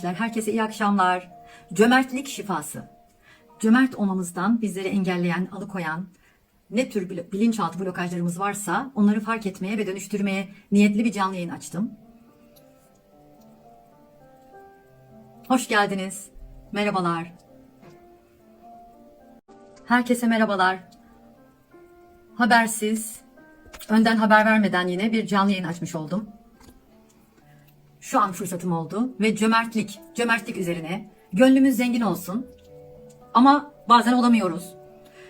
arkadaşlar. Herkese iyi akşamlar. Cömertlik şifası. Cömert olmamızdan bizleri engelleyen, alıkoyan ne tür bilinçaltı blokajlarımız varsa onları fark etmeye ve dönüştürmeye niyetli bir canlı yayın açtım. Hoş geldiniz. Merhabalar. Herkese merhabalar. Habersiz, önden haber vermeden yine bir canlı yayın açmış oldum. Şu an fırsatım oldu ve cömertlik, cömertlik üzerine gönlümüz zengin olsun. Ama bazen olamıyoruz.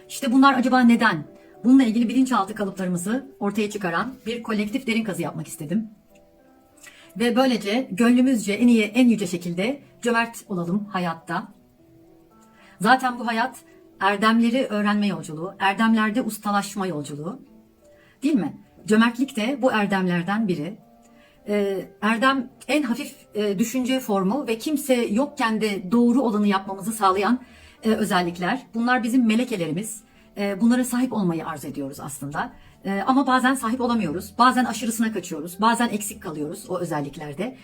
İşte bunlar acaba neden? Bununla ilgili bilinçaltı kalıplarımızı ortaya çıkaran bir kolektif derin kazı yapmak istedim. Ve böylece gönlümüzce en iyi, en yüce şekilde cömert olalım hayatta. Zaten bu hayat erdemleri öğrenme yolculuğu, erdemlerde ustalaşma yolculuğu. Değil mi? Cömertlik de bu erdemlerden biri. Ee, erdem en hafif e, düşünce formu ve kimse yokken de doğru olanı yapmamızı sağlayan e, özellikler. Bunlar bizim melekelerimiz. E, bunlara sahip olmayı arzu ediyoruz aslında. Ama bazen sahip olamıyoruz. Bazen aşırısına kaçıyoruz. Bazen eksik kalıyoruz o özelliklerde.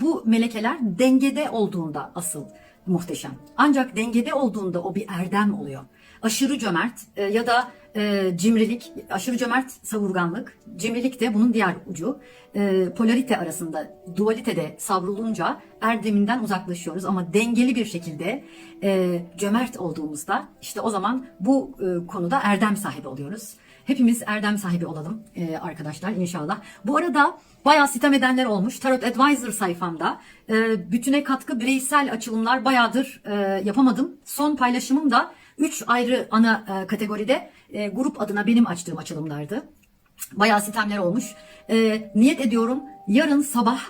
Bu melekeler dengede olduğunda asıl muhteşem. Ancak dengede olduğunda o bir erdem oluyor. Aşırı cömert ya da e, cimrilik, aşırı cömert savurganlık, cimrilik de bunun diğer ucu. E, polarite arasında, dualitede savrulunca erdeminden uzaklaşıyoruz. Ama dengeli bir şekilde e, cömert olduğumuzda işte o zaman bu e, konuda erdem sahibi oluyoruz. Hepimiz erdem sahibi olalım e, arkadaşlar inşallah. Bu arada bayağı sitem edenler olmuş. Tarot Advisor sayfamda e, bütüne katkı bireysel açılımlar bayağıdır e, yapamadım. Son paylaşımım da 3 ayrı ana e, kategoride e, grup adına benim açtığım açılımlardı. Bayağı sitemler olmuş. E, niyet ediyorum yarın sabah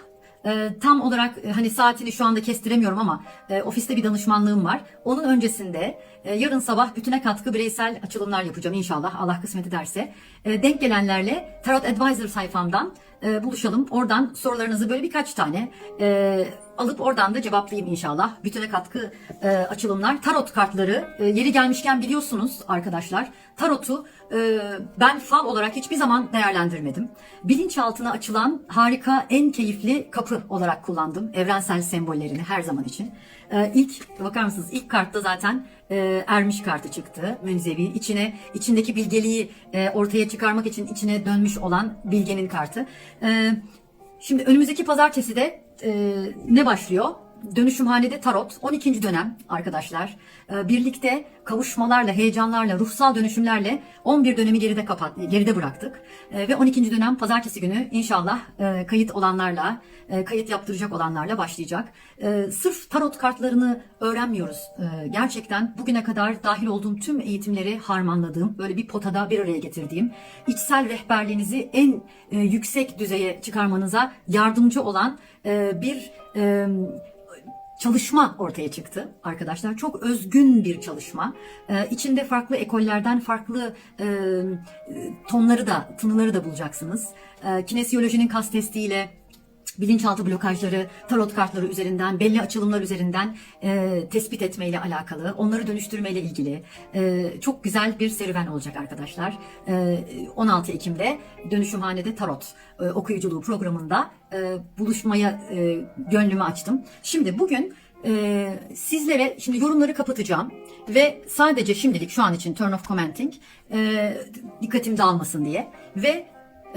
e, tam olarak e, hani saatini şu anda kestiremiyorum ama e, ofiste bir danışmanlığım var. Onun öncesinde e, yarın sabah bütüne katkı bireysel açılımlar yapacağım inşallah Allah kısmet ederse. E, denk gelenlerle Tarot Advisor sayfamdan e, buluşalım. Oradan sorularınızı böyle birkaç tane e, alıp oradan da cevaplayayım inşallah. Bütüne katkı e, açılımlar. Tarot kartları e, yeri gelmişken biliyorsunuz arkadaşlar. Tarotu e, ben fal olarak hiçbir zaman değerlendirmedim. Bilinçaltına açılan harika, en keyifli kapı olarak kullandım. Evrensel sembollerini her zaman için. E, ilk bakar mısınız? İlk kartta zaten e, ermiş kartı çıktı. Münzevi. İçine içindeki bilgeliği e, ortaya çıkarmak için içine dönmüş olan bilgenin kartı. E, şimdi önümüzdeki pazartesi de e, ne başlıyor? Dönüşümhanede Tarot 12. dönem arkadaşlar. Ee, birlikte kavuşmalarla, heyecanlarla, ruhsal dönüşümlerle 11 dönemi geride kapat geride bıraktık. Ee, ve 12. dönem pazartesi günü inşallah e, kayıt olanlarla, e, kayıt yaptıracak olanlarla başlayacak. Ee, sırf tarot kartlarını öğrenmiyoruz. Gerçekten bugüne kadar dahil olduğum tüm eğitimleri harmanladığım, böyle bir potada bir araya getirdiğim, içsel rehberliğinizi en e, yüksek düzeye çıkarmanıza yardımcı olan bir çalışma ortaya çıktı arkadaşlar. Çok özgün bir çalışma. Ee, içinde farklı ekollerden farklı e, tonları da, tınıları da bulacaksınız. Ee, kinesiyolojinin kas testiyle bilinçaltı blokajları, tarot kartları üzerinden, belli açılımlar üzerinden e, tespit etmeyle alakalı, onları dönüştürmeyle ilgili e, çok güzel bir serüven olacak arkadaşlar. E, 16 Ekim'de Dönüşümhanede Tarot e, okuyuculuğu programında e, buluşmaya e, gönlümü açtım. Şimdi bugün e, sizlere şimdi yorumları kapatacağım ve sadece şimdilik şu an için turn off commenting e, dikkatim dağılmasın diye ve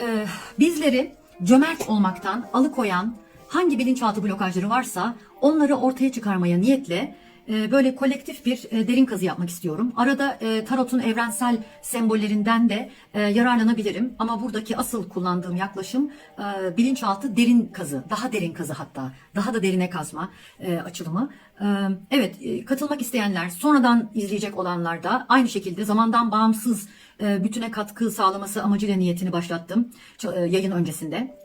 e, bizleri cömert olmaktan alıkoyan hangi bilinçaltı blokajları varsa onları ortaya çıkarmaya niyetle e, böyle kolektif bir e, derin kazı yapmak istiyorum. Arada e, tarotun evrensel sembollerinden de yararlanabilirim ama buradaki asıl kullandığım yaklaşım bilinçaltı derin kazı, daha derin kazı hatta, daha da derine kazma açılımı. Evet, katılmak isteyenler, sonradan izleyecek olanlar da aynı şekilde zamandan bağımsız bütüne katkı sağlaması amacıyla niyetini başlattım e, yayın öncesinde.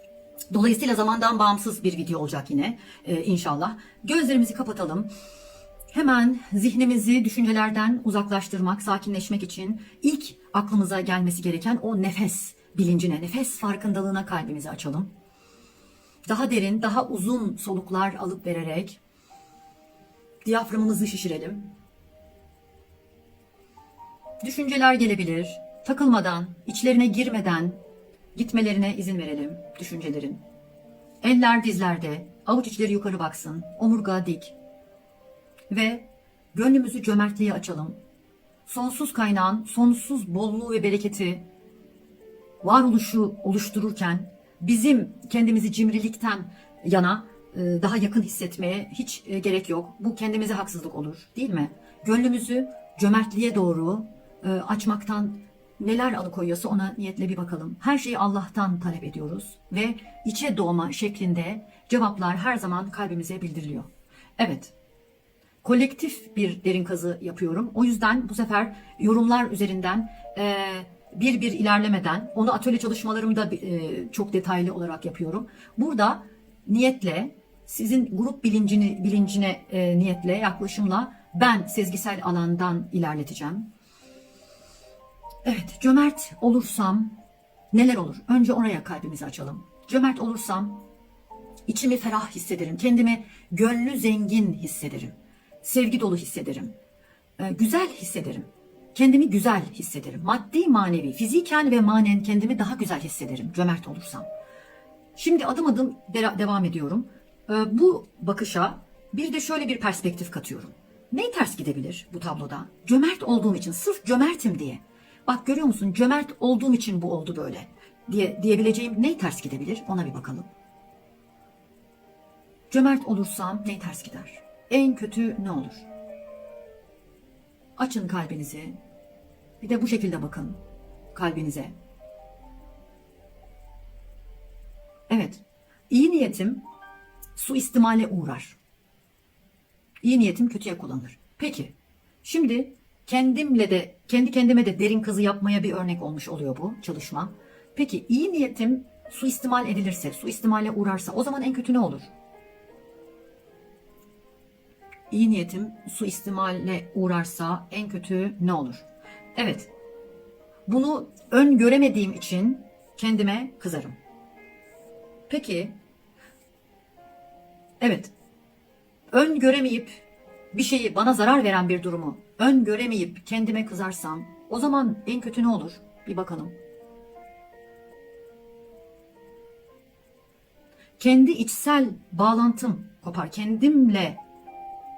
Dolayısıyla zamandan bağımsız bir video olacak yine e, inşallah. Gözlerimizi kapatalım. Hemen zihnimizi düşüncelerden uzaklaştırmak, sakinleşmek için ilk aklımıza gelmesi gereken o nefes bilincine, nefes farkındalığına kalbimizi açalım. Daha derin, daha uzun soluklar alıp vererek diyaframımızı şişirelim. Düşünceler gelebilir. Takılmadan, içlerine girmeden gitmelerine izin verelim düşüncelerin. Eller dizlerde, avuç içleri yukarı baksın, omurga dik ve gönlümüzü cömertliğe açalım. Sonsuz kaynağın sonsuz bolluğu ve bereketi varoluşu oluştururken bizim kendimizi cimrilikten yana e, daha yakın hissetmeye hiç e, gerek yok. Bu kendimize haksızlık olur değil mi? Gönlümüzü cömertliğe doğru e, açmaktan neler alıkoyuyorsa ona niyetle bir bakalım. Her şeyi Allah'tan talep ediyoruz ve içe doğma şeklinde cevaplar her zaman kalbimize bildiriliyor. Evet, kolektif bir derin kazı yapıyorum. O yüzden bu sefer yorumlar üzerinden e, bir bir ilerlemeden onu atölye çalışmalarımda e, çok detaylı olarak yapıyorum. Burada niyetle sizin grup bilincini bilincine e, niyetle yaklaşımla ben sezgisel alandan ilerleteceğim. Evet, cömert olursam neler olur? Önce oraya kalbimizi açalım. Cömert olursam içimi ferah hissederim. Kendimi gönlü zengin hissederim. Sevgi dolu hissederim. Ee, güzel hissederim. Kendimi güzel hissederim. Maddi, manevi, fiziken ve manen kendimi daha güzel hissederim cömert olursam. Şimdi adım adım de- devam ediyorum. Ee, bu bakışa bir de şöyle bir perspektif katıyorum. Ne ters gidebilir bu tabloda? Cömert olduğum için, sırf cömertim diye. Bak görüyor musun? Cömert olduğum için bu oldu böyle. diye diyebileceğim ne ters gidebilir? Ona bir bakalım. Cömert olursam ne ters gider? En kötü ne olur? Açın kalbinizi. Bir de bu şekilde bakın kalbinize. Evet. iyi niyetim suistimale uğrar. İyi niyetim kötüye kullanılır. Peki. Şimdi kendimle de kendi kendime de derin kazı yapmaya bir örnek olmuş oluyor bu çalışma. Peki iyi niyetim suistimal edilirse, suistimale uğrarsa o zaman en kötü ne olur? İyi niyetim suistimale uğrarsa en kötü ne olur? Evet. Bunu ön göremediğim için kendime kızarım. Peki. Evet. Ön göremeyip bir şeyi bana zarar veren bir durumu ön göremeyip kendime kızarsam o zaman en kötü ne olur? Bir bakalım. Kendi içsel bağlantım kopar. Kendimle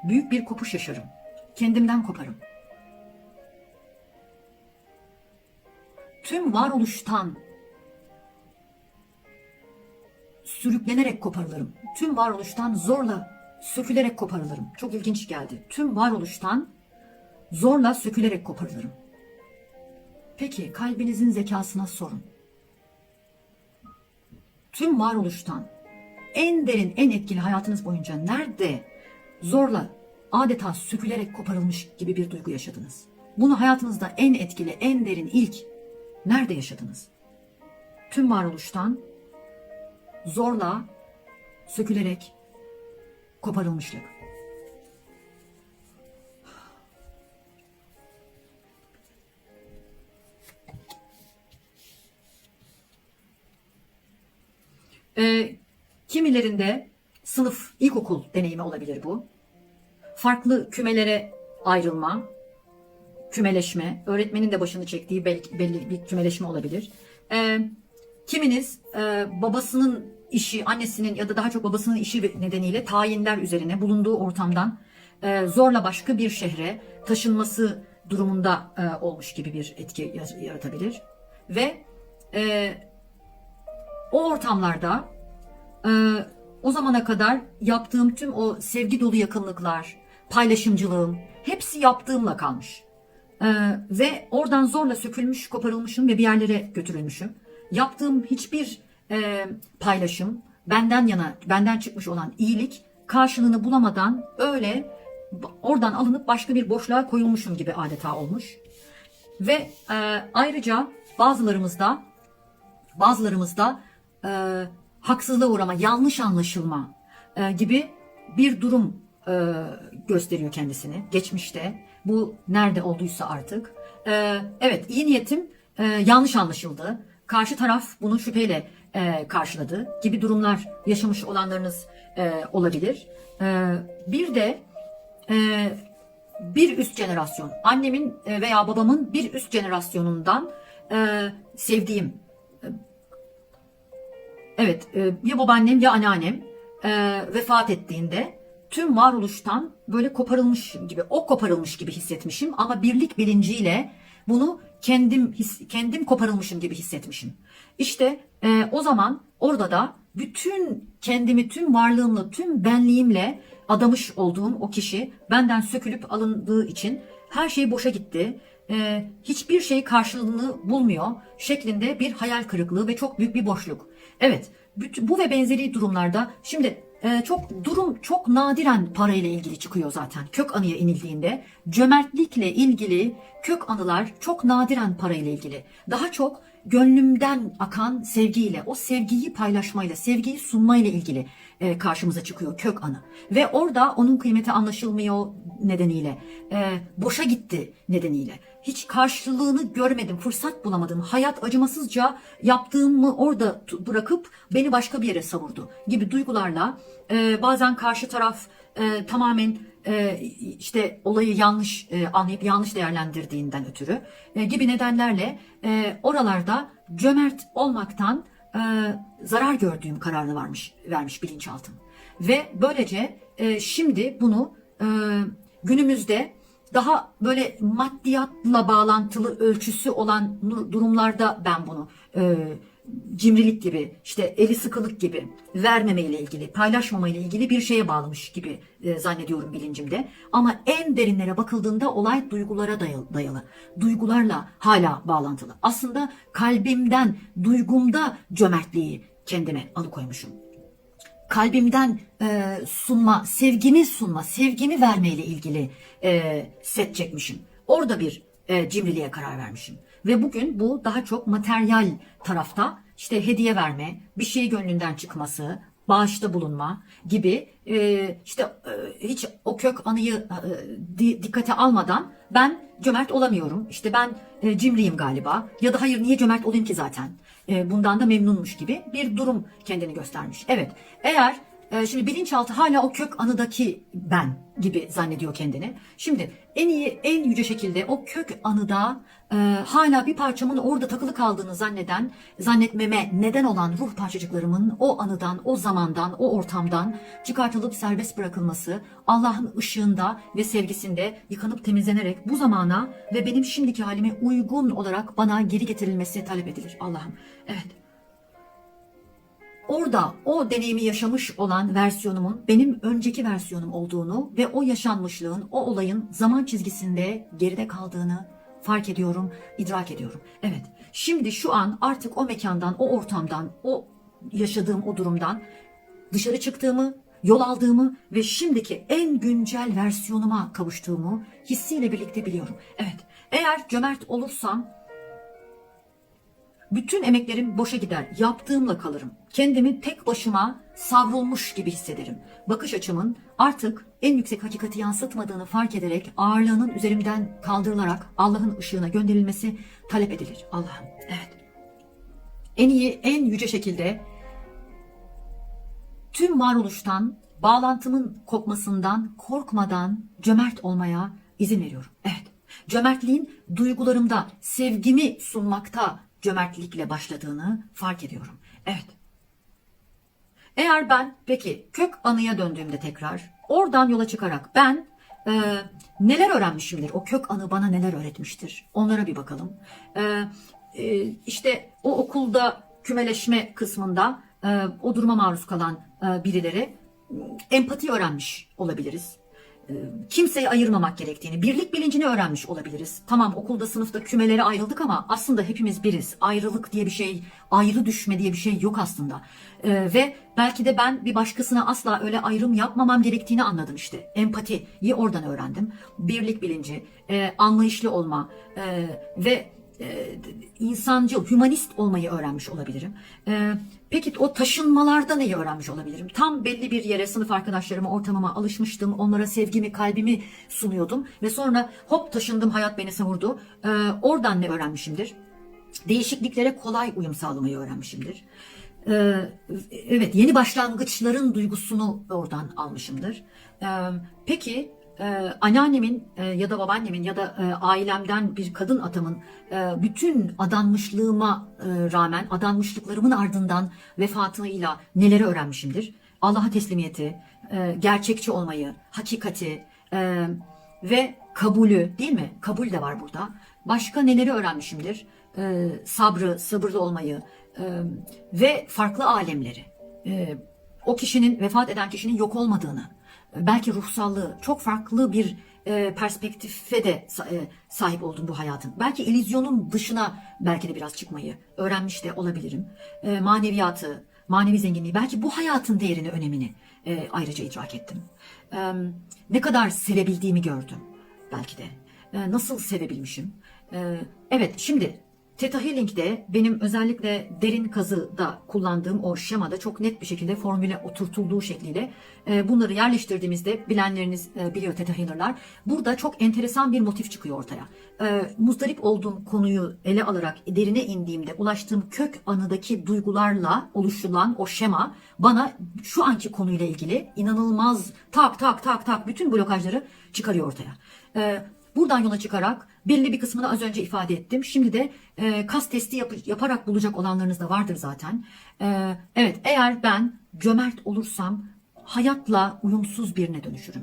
büyük bir kopuş yaşarım. Kendimden koparım. Tüm varoluştan sürüklenerek koparılırım. Tüm varoluştan zorla sökülerek koparılırım. Çok ilginç geldi. Tüm varoluştan zorla sökülerek koparılırım. Peki kalbinizin zekasına sorun. Tüm varoluştan en derin, en etkili hayatınız boyunca nerede zorla adeta sökülerek koparılmış gibi bir duygu yaşadınız? Bunu hayatınızda en etkili, en derin ilk nerede yaşadınız? Tüm varoluştan zorla sökülerek koparılmışlık. Ee, kimilerinde sınıf, ilkokul deneyimi olabilir bu. Farklı kümelere ayrılma, kümeleşme, öğretmenin de başını çektiği belki belli bir kümeleşme olabilir. Ee, kiminiz e, babasının işi, annesinin ya da daha çok babasının işi nedeniyle tayinler üzerine bulunduğu ortamdan e, zorla başka bir şehre taşınması durumunda e, olmuş gibi bir etki yaratabilir. Ve e, o ortamlarda e, o zamana kadar yaptığım tüm o sevgi dolu yakınlıklar, paylaşımcılığım hepsi yaptığımla kalmış. E, ve oradan zorla sökülmüş, koparılmışım ve bir yerlere götürülmüşüm. Yaptığım hiçbir e, paylaşım, benden yana, benden çıkmış olan iyilik karşılığını bulamadan öyle oradan alınıp başka bir boşluğa koyulmuşum gibi adeta olmuş. Ve e, ayrıca bazılarımızda bazılarımızda e, haksızlığa uğrama, yanlış anlaşılma e, gibi bir durum e, gösteriyor kendisini geçmişte. Bu nerede olduysa artık. E, evet iyi niyetim e, yanlış anlaşıldı. Karşı taraf bunu şüpheyle e, karşıladı gibi durumlar yaşamış olanlarınız e, olabilir. E, bir de e, bir üst jenerasyon, annemin e, veya babamın bir üst jenerasyonundan e, sevdiğim Evet, e, ya babaannem ya anneannem e, vefat ettiğinde tüm varoluştan böyle koparılmış gibi, o koparılmış gibi hissetmişim ama birlik bilinciyle bunu kendim his- kendim koparılmışım gibi hissetmişim. İşte e, o zaman orada da bütün kendimi tüm varlığımla, tüm benliğimle adamış olduğum o kişi benden sökülüp alındığı için her şey boşa gitti. E, hiçbir şey karşılığını bulmuyor şeklinde bir hayal kırıklığı ve çok büyük bir boşluk. Evet, bu ve benzeri durumlarda şimdi e, çok durum çok nadiren parayla ilgili çıkıyor zaten. Kök anıya inildiğinde cömertlikle ilgili kök anılar çok nadiren parayla ilgili. Daha çok gönlümden akan sevgiyle, o sevgiyi paylaşmayla, sevgiyi sunmayla ilgili e, karşımıza çıkıyor kök anı. Ve orada onun kıymeti anlaşılmıyor nedeniyle, e, boşa gitti nedeniyle. Hiç karşılığını görmedim, fırsat bulamadım. Hayat acımasızca yaptığımı orada bırakıp beni başka bir yere savurdu gibi duygularla e, bazen karşı taraf e, tamamen e, işte olayı yanlış e, anlayıp yanlış değerlendirdiğinden ötürü e, gibi nedenlerle e, oralarda cömert olmaktan e, zarar gördüğüm kararını varmış vermiş bilinçaltım ve böylece e, şimdi bunu e, günümüzde daha böyle maddiyatla bağlantılı ölçüsü olan durumlarda ben bunu e, cimrilik gibi, işte eli sıkılık gibi, vermeme ile ilgili, paylaşmama ile ilgili bir şeye bağlamış gibi e, zannediyorum bilincimde. Ama en derinlere bakıldığında olay duygulara dayalı. Duygularla hala bağlantılı. Aslında kalbimden, duygumda cömertliği kendime alıkoymuşum kalbimden e, sunma, sevgimi sunma, sevgimi vermeyle ilgili e, set çekmişim. Orada bir e, cimriliğe karar vermişim. Ve bugün bu daha çok materyal tarafta işte hediye verme, bir şey gönlünden çıkması, bağışta bulunma gibi e, işte e, hiç o kök anıyı e, di- dikkate almadan ben cömert olamıyorum. İşte ben e, cimriyim galiba ya da hayır niye cömert olayım ki zaten bundan da memnunmuş gibi bir durum kendini göstermiş. Evet eğer e, şimdi bilinçaltı hala o kök anıdaki ben gibi zannediyor kendini. Şimdi en iyi en yüce şekilde o kök anıda e, hala bir parçamın orada takılı kaldığını zanneden zannetmeme neden olan ruh parçacıklarımın o anıdan, o zamandan, o ortamdan çıkartılıp serbest bırakılması Allah'ın ışığında ve sevgisinde yıkanıp temizlenerek bu zamana ve benim şimdiki halime uygun olarak bana geri getirilmesi talep edilir Allah'ım. Evet. Orada o deneyimi yaşamış olan versiyonumun benim önceki versiyonum olduğunu ve o yaşanmışlığın, o olayın zaman çizgisinde geride kaldığını fark ediyorum, idrak ediyorum. Evet, şimdi şu an artık o mekandan, o ortamdan, o yaşadığım o durumdan dışarı çıktığımı, yol aldığımı ve şimdiki en güncel versiyonuma kavuştuğumu hissiyle birlikte biliyorum. Evet, eğer cömert olursam bütün emeklerim boşa gider. Yaptığımla kalırım. Kendimi tek başıma savrulmuş gibi hissederim. Bakış açımın artık en yüksek hakikati yansıtmadığını fark ederek ağırlığının üzerimden kaldırılarak Allah'ın ışığına gönderilmesi talep edilir. Allah'ım. Evet. En iyi, en yüce şekilde tüm varoluştan, bağlantımın kopmasından korkmadan cömert olmaya izin veriyorum. Evet. Cömertliğin duygularımda sevgimi sunmakta cömertlikle başladığını fark ediyorum. Evet. Eğer ben peki kök anıya döndüğümde tekrar oradan yola çıkarak ben e, neler öğrenmişimdir? O kök anı bana neler öğretmiştir? Onlara bir bakalım. E, e, işte o okulda kümeleşme kısmında e, o duruma maruz kalan e, birileri empati öğrenmiş olabiliriz kimseyi ayırmamak gerektiğini, birlik bilincini öğrenmiş olabiliriz. Tamam okulda sınıfta kümelere ayrıldık ama aslında hepimiz biriz. Ayrılık diye bir şey, ayrı düşme diye bir şey yok aslında. Ee, ve belki de ben bir başkasına asla öyle ayrım yapmamam gerektiğini anladım işte. Empatiyi oradan öğrendim. Birlik bilinci, e, anlayışlı olma e, ve e, insancıl, hümanist olmayı öğrenmiş olabilirim. E, peki o taşınmalarda neyi öğrenmiş olabilirim? Tam belli bir yere sınıf arkadaşlarıma, ortamıma alışmıştım. Onlara sevgimi, kalbimi sunuyordum. Ve sonra hop taşındım, hayat beni savurdu. E, oradan ne öğrenmişimdir? Değişikliklere kolay uyum sağlamayı öğrenmişimdir. Ee, evet yeni başlangıçların duygusunu oradan almışımdır. Ee, peki e, anneannemin e, ya da babaannemin ya da e, ailemden bir kadın atamın e, bütün adanmışlığıma e, rağmen adanmışlıklarımın ardından vefatıyla neleri öğrenmişimdir? Allah'a teslimiyeti, e, gerçekçi olmayı, hakikati e, ve kabulü değil mi? Kabul de var burada. Başka neleri öğrenmişimdir? E, sabrı, sabırlı olmayı e, ve farklı alemleri. E, o kişinin, vefat eden kişinin yok olmadığını, belki ruhsallığı, çok farklı bir e, perspektife de e, sahip oldum bu hayatın. Belki illüzyonun dışına belki de biraz çıkmayı öğrenmiş de olabilirim. E, maneviyatı, manevi zenginliği, belki bu hayatın değerini, önemini e, ayrıca idrak ettim. Ne kadar sevebildiğimi gördüm belki de. Nasıl sevebilmişim. Evet şimdi Theta Healing'de benim özellikle derin kazıda kullandığım o şemada çok net bir şekilde formüle oturtulduğu şekliyle e, bunları yerleştirdiğimizde bilenleriniz e, biliyor Theta Healer'lar. Burada çok enteresan bir motif çıkıyor ortaya. E, muzdarip olduğum konuyu ele alarak derine indiğimde ulaştığım kök anıdaki duygularla oluşturulan o şema bana şu anki konuyla ilgili inanılmaz tak tak tak tak bütün blokajları çıkarıyor ortaya. Buradan yola çıkarak belli bir kısmını az önce ifade ettim. Şimdi de e, kas testi yap- yaparak bulacak olanlarınız da vardır zaten. E, evet eğer ben cömert olursam hayatla uyumsuz birine dönüşürüm.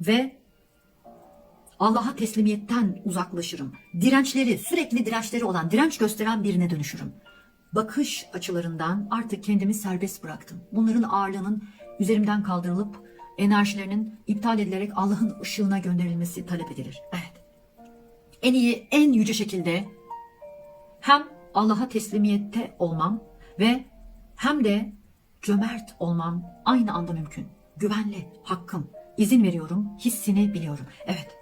Ve Allah'a teslimiyetten uzaklaşırım. Dirençleri, sürekli dirençleri olan, direnç gösteren birine dönüşürüm. Bakış açılarından artık kendimi serbest bıraktım. Bunların ağırlığının üzerimden kaldırılıp enerjilerinin iptal edilerek Allah'ın ışığına gönderilmesi talep edilir. Evet. En iyi, en yüce şekilde hem Allah'a teslimiyette olmam ve hem de cömert olmam aynı anda mümkün. Güvenli, hakkım, izin veriyorum, hissini biliyorum. Evet.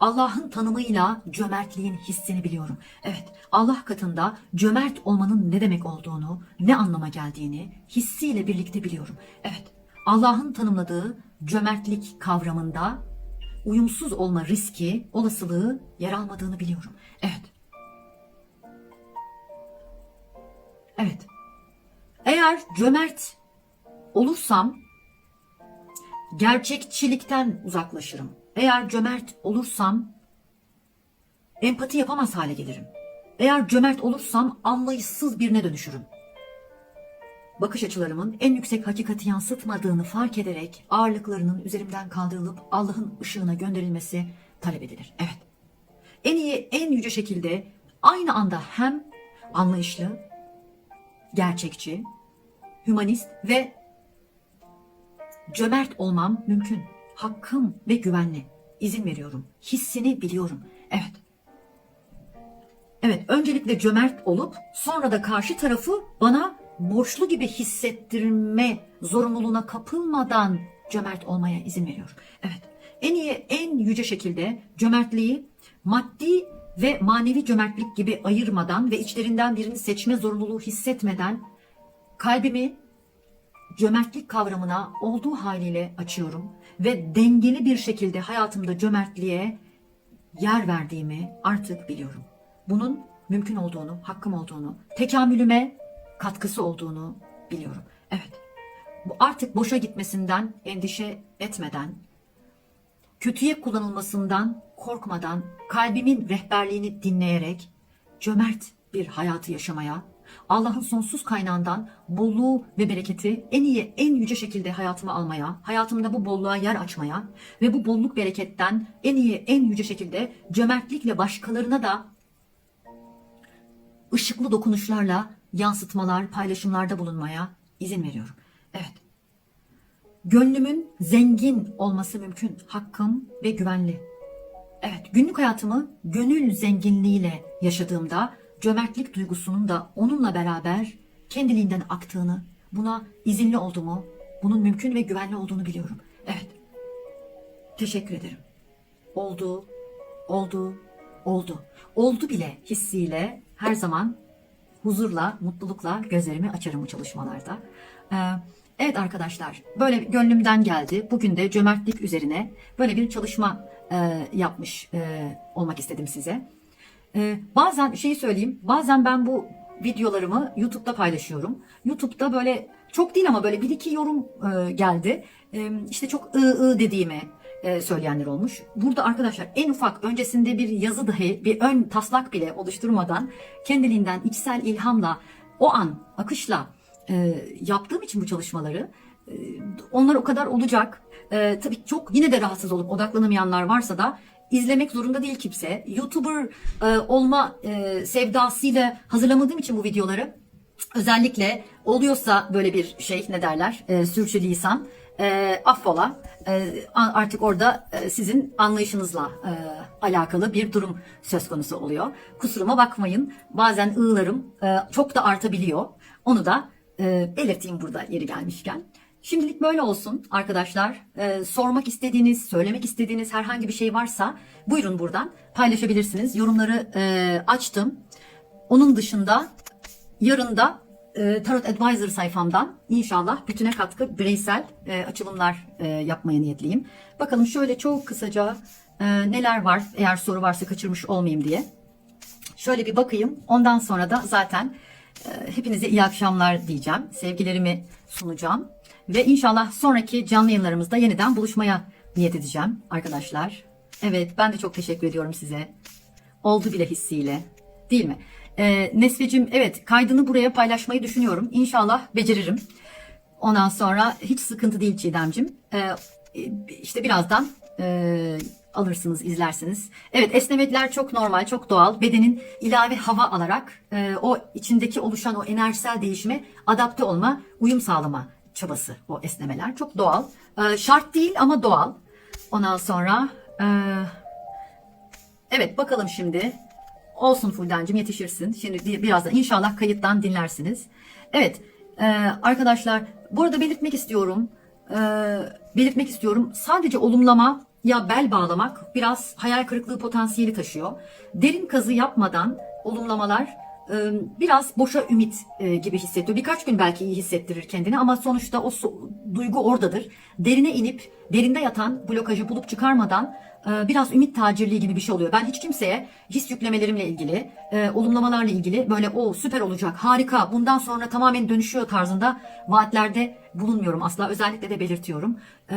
Allah'ın tanımıyla cömertliğin hissini biliyorum. Evet, Allah katında cömert olmanın ne demek olduğunu, ne anlama geldiğini hissiyle birlikte biliyorum. Evet, Allah'ın tanımladığı cömertlik kavramında uyumsuz olma riski, olasılığı yer almadığını biliyorum. Evet. Evet. Eğer cömert olursam gerçekçilikten uzaklaşırım. Eğer cömert olursam empati yapamaz hale gelirim. Eğer cömert olursam anlayışsız birine dönüşürüm. Bakış açılarımın en yüksek hakikati yansıtmadığını fark ederek ağırlıklarının üzerimden kaldırılıp Allah'ın ışığına gönderilmesi talep edilir. Evet. En iyi, en yüce şekilde aynı anda hem anlayışlı, gerçekçi, hümanist ve cömert olmam mümkün. Hakkım ve güvenli. İzin veriyorum. Hissini biliyorum. Evet. Evet, öncelikle cömert olup sonra da karşı tarafı bana borçlu gibi hissettirme zorunluluğuna kapılmadan cömert olmaya izin veriyorum. Evet. En iyi, en yüce şekilde cömertliği maddi ve manevi cömertlik gibi ayırmadan ve içlerinden birini seçme zorunluluğu hissetmeden kalbimi cömertlik kavramına olduğu haliyle açıyorum ve dengeli bir şekilde hayatımda cömertliğe yer verdiğimi artık biliyorum. Bunun mümkün olduğunu, hakkım olduğunu, tekamülüme katkısı olduğunu biliyorum. Evet. Bu artık boşa gitmesinden endişe etmeden, kötüye kullanılmasından korkmadan, kalbimin rehberliğini dinleyerek cömert bir hayatı yaşamaya, Allah'ın sonsuz kaynağından bolluğu ve bereketi en iyi, en yüce şekilde hayatıma almaya, hayatımda bu bolluğa yer açmaya ve bu bolluk bereketten en iyi, en yüce şekilde cömertlikle başkalarına da ışıklı dokunuşlarla yansıtmalar, paylaşımlarda bulunmaya izin veriyorum. Evet. Gönlümün zengin olması mümkün. Hakkım ve güvenli. Evet, günlük hayatımı gönül zenginliğiyle yaşadığımda cömertlik duygusunun da onunla beraber kendiliğinden aktığını, buna izinli olduğumu, bunun mümkün ve güvenli olduğunu biliyorum. Evet. Teşekkür ederim. Oldu, oldu, oldu. Oldu bile hissiyle her zaman huzurla, mutlulukla gözlerimi açarım bu çalışmalarda. Ee, evet arkadaşlar, böyle gönlümden geldi. Bugün de cömertlik üzerine böyle bir çalışma e, yapmış e, olmak istedim size. Ee, bazen şeyi söyleyeyim. Bazen ben bu videolarımı YouTube'da paylaşıyorum. YouTube'da böyle çok değil ama böyle bir iki yorum e, geldi. E, işte çok ı ı dediğimi e, söyleyenler olmuş. Burada arkadaşlar en ufak öncesinde bir yazı dahi bir ön taslak bile oluşturmadan kendiliğinden içsel ilhamla o an akışla e, yaptığım için bu çalışmaları onlar o kadar olacak. Ee, tabii çok yine de rahatsız olup odaklanamayanlar varsa da izlemek zorunda değil kimse. YouTuber e, olma e, sevdasıyla hazırlamadığım için bu videoları özellikle oluyorsa böyle bir şey ne derler e, sürçülisan e, affola E, artık orada e, sizin anlayışınızla e, alakalı bir durum söz konusu oluyor. Kusuruma bakmayın bazen ığlarım e, çok da artabiliyor onu da belirteyim burada yeri gelmişken. Şimdilik böyle olsun arkadaşlar. Sormak istediğiniz, söylemek istediğiniz herhangi bir şey varsa buyurun buradan paylaşabilirsiniz. Yorumları açtım. Onun dışında Yarın da e, Tarot Advisor sayfamdan inşallah bütüne katkı bireysel e, açılımlar e, yapmaya niyetliyim. Bakalım şöyle çok kısaca e, neler var eğer soru varsa kaçırmış olmayayım diye. Şöyle bir bakayım. Ondan sonra da zaten e, hepinize iyi akşamlar diyeceğim. Sevgilerimi sunacağım. Ve inşallah sonraki canlı yayınlarımızda yeniden buluşmaya niyet edeceğim arkadaşlar. Evet ben de çok teşekkür ediyorum size. Oldu bile hissiyle. Değil mi? Ee, Nesvecim evet kaydını buraya paylaşmayı düşünüyorum. İnşallah beceririm. Ondan sonra hiç sıkıntı değil Çiğdemcim. Ee, işte birazdan e, alırsınız, izlersiniz. Evet esnemekler çok normal, çok doğal. Bedenin ilave hava alarak e, o içindeki oluşan o enerjisel değişime adapte olma, uyum sağlama çabası o esnemeler. Çok doğal. Ee, şart değil ama doğal. Ondan sonra... E, Evet bakalım şimdi. Olsun Fulden'cim yetişirsin. Şimdi bir- birazdan inşallah kayıttan dinlersiniz. Evet e, arkadaşlar bu arada belirtmek istiyorum. E, belirtmek istiyorum. Sadece olumlama ya bel bağlamak biraz hayal kırıklığı potansiyeli taşıyor. Derin kazı yapmadan olumlamalar e, biraz boşa ümit gibi hissediyor. Birkaç gün belki iyi hissettirir kendini ama sonuçta o duygu oradadır. Derine inip derinde yatan blokajı bulup çıkarmadan biraz ümit tacirliği gibi bir şey oluyor. Ben hiç kimseye his yüklemelerimle ilgili, e, olumlamalarla ilgili böyle o süper olacak, harika, bundan sonra tamamen dönüşüyor tarzında vaatlerde bulunmuyorum asla. Özellikle de belirtiyorum. E,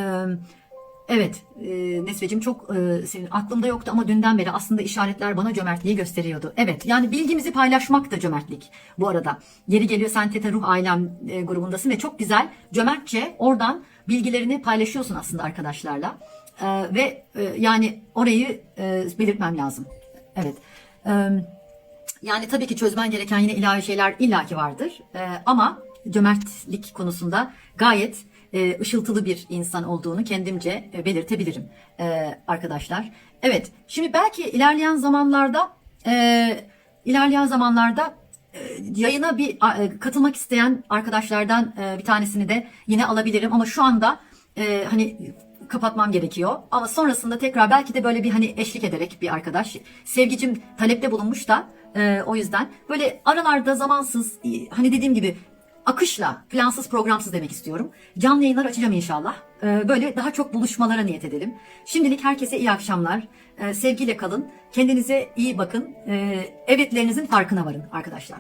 Evet, e, Nesveciğim çok e, senin aklımda yoktu ama dünden beri aslında işaretler bana cömertliği gösteriyordu. Evet, yani bilgimizi paylaşmak da cömertlik bu arada. Yeri geliyor sen Teta Ruh Ailem grubundasın ve çok güzel cömertçe oradan bilgilerini paylaşıyorsun aslında arkadaşlarla. E, ve e, yani orayı e, belirtmem lazım. Evet. E, yani tabii ki çözmen gereken yine ilahi şeyler illaki vardır. Ee, ama cömertlik konusunda gayet e, ışıltılı bir insan olduğunu kendimce e, belirtebilirim e, arkadaşlar. Evet, şimdi belki ilerleyen zamanlarda e, ilerleyen zamanlarda e, yayına bir e, katılmak isteyen arkadaşlardan e, bir tanesini de yine alabilirim ama şu anda e, hani kapatmam gerekiyor. Ama sonrasında tekrar belki de böyle bir hani eşlik ederek bir arkadaş. Sevgicim talepte bulunmuş da e, o yüzden böyle aralarda zamansız e, hani dediğim gibi akışla plansız programsız demek istiyorum. Canlı yayınlar açacağım inşallah. E, böyle daha çok buluşmalara niyet edelim. Şimdilik herkese iyi akşamlar. E, sevgiyle kalın. Kendinize iyi bakın. E, evetlerinizin farkına varın arkadaşlar.